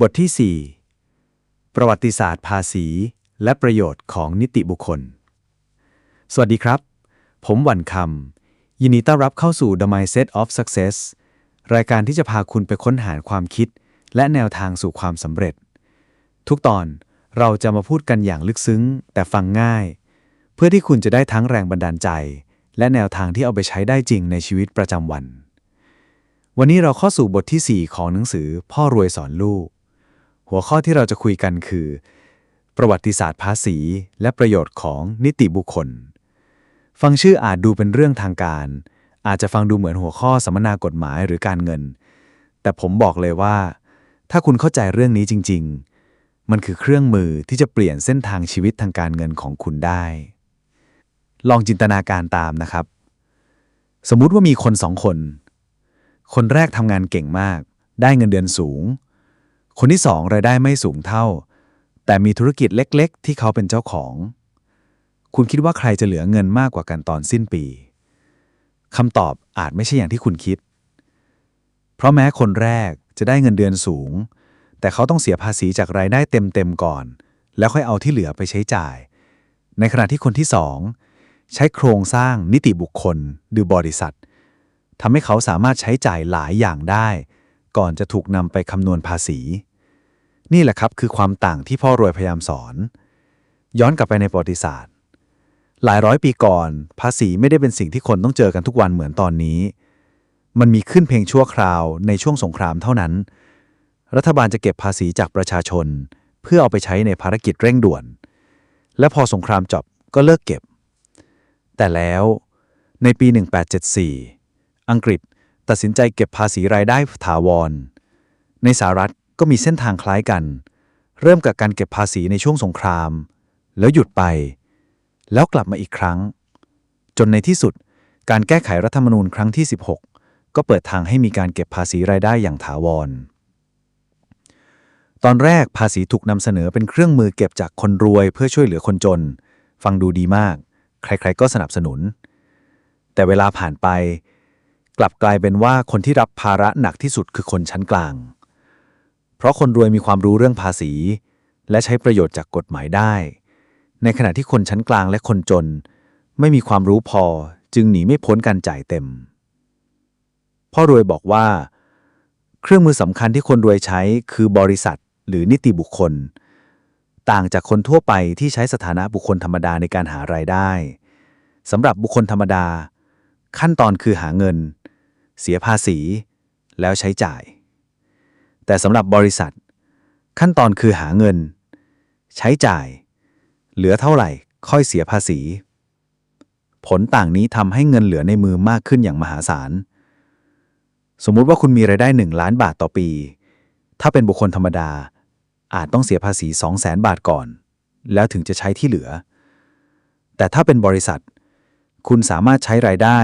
บทที่ 4 ประวัติศาสตร์ภาษี และประโยชน์ของนิติบุคคล สวัสดีครับ ผมวันคำ ยินดีต้อนรับเข้าสู่ The Mindset of Success รายการที่จะพาคุณไปค้นหาความคิด และแนวทางสู่ความสำเร็จ ทุกตอนเราจะมาพูดกันอย่างลึกซึ้ง แต่ฟังง่าย เพื่อที่คุณจะได้ทั้งแรงบันดาลใจ และแนวทางที่เอาไปใช้ได้จริงในชีวิตประจำวัน วันนี้เราเข้าสู่บทที่ 4 ของหนังสือ พ่อรวยสอนลูก หัวข้อที่เราจะคุยกันคือ ประวัติศาสตร์ภาษี และประโยชน์ของนิติบุคคล ฟังชื่ออาจดูเป็นเรื่องทางการ อาจจะฟังดูเหมือนหัวข้อสัมมนากฎหมายหรือการเงิน แต่ผมบอกเลยว่า ถ้าคุณเข้าใจเรื่องนี้จริง ๆ มันคือเครื่องมือที่จะเปลี่ยนเส้นทางชีวิตทางการเงินของคุณได้ ลองจินตนาการตามนะครับ สมมุติว่ามีคนสองคน คนแรกทำงานเก่งมาก ได้เงินเดือนสูง คนที่สองรายได้ไม่สูงเท่า แต่มีธุรกิจเล็ก ๆ ที่เขาเป็นเจ้าของ คุณคิดว่าใครจะเหลือเงินมากกว่ากันตอนสิ้นปีคำตอบอาจไม่ใช่อย่างที่คุณคิด เพราะแม้คนแรกจะได้เงินเดือนสูง แต่เขาต้องเสียภาษีจากรายได้เต็ม ๆ ก่อน แล้วค่อยเอาที่เหลือไปใช้จ่าย ในขณะที่คนที่สองใช้โครงสร้างนิติบุคคลหรือบริษัททำให้เขาสามารถใช้จ่ายหลายอย่างได้ ก่อนจะถูกนำไปคำนวณภาษี นี่แหละครับคือความต่างที่พ่อรวยพยายามสอน ย้อนกลับไปในประวัติศาสตร์ หลายร้อยปีก่อน ภาษีไม่ได้เป็นสิ่งที่คนต้องเจอกันทุกวันเหมือนตอนนี้ มันมีขึ้นเพียงชั่วคราวในช่วงสงครามเท่านั้น รัฐบาลจะเก็บภาษีจากประชาชน เพื่อเอาไปใช้ในภารกิจเร่งด่วน และพอสงครามจบก็เลิกเก็บ แต่แล้วในปี 1874 อังกฤษ ตัดสินใจเก็บภาษีรายได้ถาวร ในสหรัฐก็มีเส้นทางคล้ายกัน เริ่มกับการเก็บภาษีในช่วงสงคราม แล้วหยุดไป แล้วกลับมาอีกครั้ง จนในที่สุด การแก้ไขรัฐธรรมนูญครั้งที่ 16 ก็เปิดทางให้มีการเก็บภาษีรายได้อย่างถาวร ตอนแรกภาษีถูกนำเสนอเป็นเครื่องมือเก็บจากคนรวยเพื่อช่วยเหลือคนจน ฟังดูดีมาก ใครๆก็สนับสนุน แต่เวลาผ่านไป กลับกลายเป็นว่าคนที่รับภาระหนักที่สุดคือคนชั้นกลาง เพราะคนรวยมีความรู้เรื่องภาษี และใช้ประโยชน์จากกฎหมายได้ ในขณะที่คนชั้นกลางและคนจน ไม่มีความรู้พอจึงหนีไม่พ้นการจ่ายเต็ม พ่อรวยบอกว่า เครื่องมือสำคัญที่คนรวยใช้คือบริษัทหรือนิติบุคคล ต่างจากคนทั่วไปที่ใช้สถานะบุคคลธรรมดาในการหารายได้สำหรับบุคคลธรรมดา ขั้นตอนคือหาเงิน เสียภาษี แล้วใช้จ่าย แต่สำหรับบริษัท ขั้นตอนคือหาเงิน ใช้จ่าย เหลือเท่าไหร่ค่อยเสียภาษี ผลต่างนี้ทำให้เงินเหลือในมือมากขึ้นอย่างมหาศาล สมมุติว่าคุณมีรายได้ 1 ล้านบาทต่อปี ถ้าเป็นบุคคลธรรมดา อาจต้องเสียภาษี2 0 0แสนบาทก่อน แล้วถึงจะใช้ที่เหลือ แต่ถ้าเป็นบริษัท คุณสามารถใช้รายได้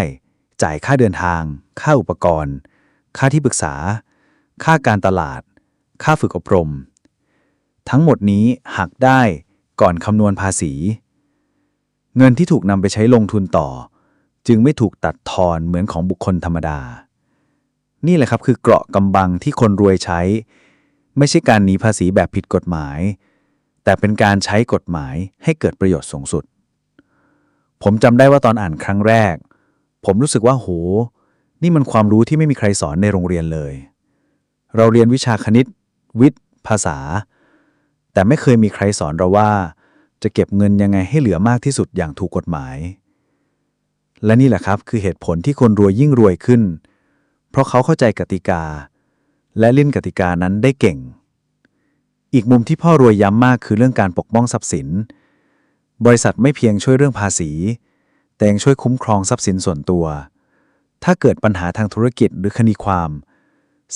จ่ายค่าเดินทาง ค่าอุปกรณ์ ค่าที่ปรึกษา ค่าการตลาด ค่าฝึกอบรม ทั้งหมดนี้หักได้ก่อนคำนวณภาษี เงินที่ถูกนำไปใช้ลงทุนต่อ จึงไม่ถูกตัดทอนเหมือนของบุคคลธรรมดา นี่แหละครับคือเกราะกำบังที่คนรวยใช้ ไม่ใช่การหนีภาษีแบบผิดกฎหมาย แต่เป็นการใช้กฎหมายให้เกิดประโยชน์สูงสุด ผมจำได้ว่าตอนอ่านครั้งแรก ผมรู้สึกว่าโห นี่มันความรู้ที่ไม่มีใครสอนในโรงเรียนเลย เราเรียนวิชาคณิต วิทย์ ภาษา แต่ไม่เคยมีใครสอนเราว่า จะเก็บเงินยังไงให้เหลือมากที่สุดอย่างถูกกฎหมาย และนี่แหละครับคือเหตุผลที่คนรวยยิ่งรวยขึ้น เพราะเขาเข้าใจกติกา และเล่นกติกานั้นได้เก่ง อีกมุมที่พ่อรวยย้ำมากคือเรื่องการปกป้องทรัพย์สิน บริษัทไม่เพียงช่วยเรื่องภาษี แต่ยังช่วยคุ้มครองทรัพย์สินส่วนตัว ถ้าเกิดปัญหาทางธุรกิจหรือคดีความ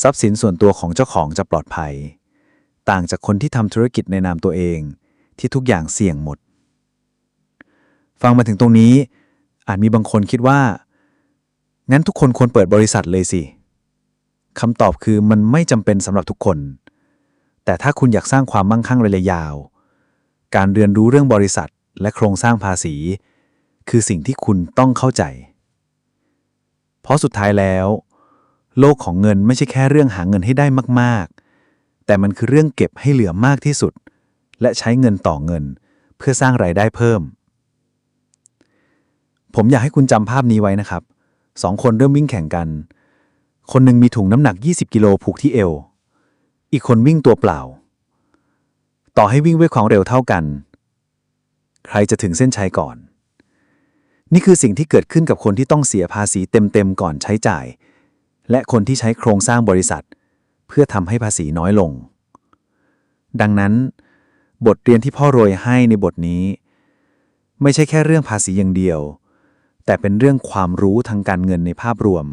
ทรัพย์สินส่วนตัวของเจ้าของจะปลอดภัย ต่างจากคนที่ทำธุรกิจในนามตัวเอง ที่ทุกอย่างเสี่ยงหมด ฟังมาถึงตรงนี้ อาจมีบางคนคิดว่า งั้นทุกคนควรเปิดบริษัทเลยสิคำตอบคือมันไม่จำเป็นสำหรับทุกคน แต่ถ้าคุณอยากสร้างความมั่งคั่งระยะยาว การเรียนรู้เรื่องบริษัทและโครงสร้างภาษี คือสิ่งที่คุณต้องเข้าใจ เพราะสุดท้ายแล้ว โลกของเงินไม่ใช่แค่เรื่องหาเงินให้ได้มากๆ แต่มันคือเรื่องเก็บให้เหลือมากที่สุด และใช้เงินต่อเงิน เพื่อสร้างไรายได้เพิ่ม ผมอยากให้คุณจำภาพนี้ไว้นะครับสองคนเริ่มวิ่งแข่งกัน คนหนึ่งมีถุงน้ำหนัก 20 กิโลผูกที่เอว อีกคนวิ่งตัวเปล่า ต่อให้วิ่งด้วยความเร็วเท่ากัน ใครจะถึงเส้นชัยก่อน นี่คือสิ่งที่เกิดขึ้นกับคนที่ต้องเสียภาษีเต็มๆก่อนใช้จ่าย และคนที่ใช้โครงสร้างบริษัท เพื่อทำให้ภาษีน้อยลง ดังนั้น บทเรียนที่พ่อโรยให้ในบทนี้ ไม่ใช่แค่เรื่องภาษีอย่างเดียว แต่เป็นเรื่องความรู้ทางการเงินในภาพรวม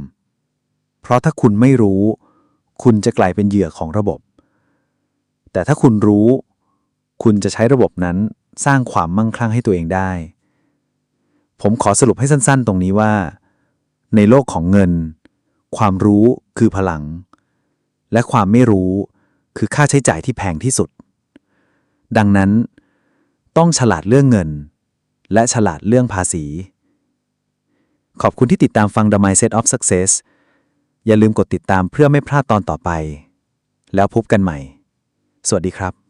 เพราะถ้าคุณไม่รู้ คุณจะกลายเป็นเหยื่อของระบบ แต่ถ้าคุณรู้ คุณจะใช้ระบบนั้นสร้างความมั่งคั่งให้ตัวเองได้ ผมขอสรุปให้สั้น ๆ ตรงนี้ว่า ในโลกของเงิน ความรู้คือพลัง และความไม่รู้คือค่าใช้จ่ายที่แพงที่สุด ดังนั้น ต้องฉลาดเรื่องเงิน และฉลาดเรื่องภาษี ขอบคุณที่ติดตามฟัง The Mindset of Success อย่าลืมกดติดตามเพื่อไม่พลาดตอนต่อไป แล้วพบกันใหม่ สวัสดีครับ